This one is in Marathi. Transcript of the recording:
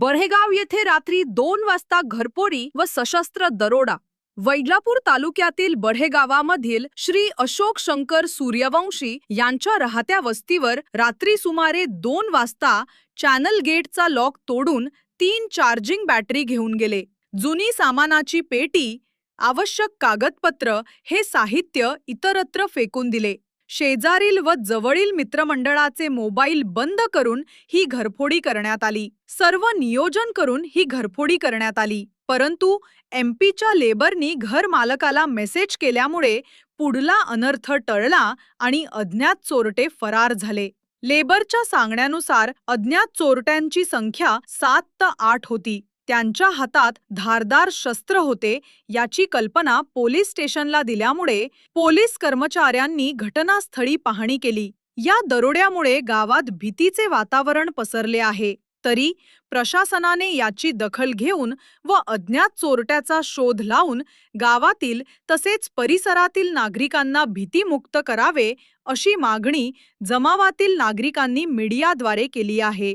बरहेगाव येथे रात्री दोन वाजता घरपोरी व सशस्त्र दरोडा. वैजापूर तालुक्यातील बढेगावामधील श्री अशोक शंकर सूर्यवंशी यांच्या राहत्या वस्तीवर रात्री सुमारे दोन वाजता चॅनल गेटचा लॉक तोडून तीन चार्जिंग बॅटरी घेऊन गेले. जुनी सामानाची पेटी आवश्यक कागदपत्र हे साहित्य इतरत्र फेकून दिले. शेजारील व जवळील मित्रमंडळाचे मोबाईल बंद करून ही घरफोडी करण्यात आली. सर्व नियोजन करून ही घरफोडी करण्यात आली. परंतु एमपीच्या लेबरनी घर मालकाला मेसेज केल्यामुळे पुढला अनर्थ टळला आणि अज्ञात चोरटे फरार झाले. लेबरच्या सांगण्यानुसार अज्ञात चोरट्यांची संख्या सात ते आठ होती. त्यांच्या हातात धारदार शस्त्र होते याची कल्पना पोलीस स्टेशनला दिल्यामुळे पोलीस कर्मचाऱ्यांनी घटनास्थळी पाहणी केली. या दरोड्यामुळे गावात भीतीचे वातावरण पसरले आहे. तरी प्रशासनाने याची दखल घेऊन व अज्ञात चोरट्याचा शोध लावून गावातील तसेच परिसरातील नागरिकांना भीतीमुक्त करावे अशी मागणी जमावातील नागरिकांनी मीडियाद्वारे केली आहे.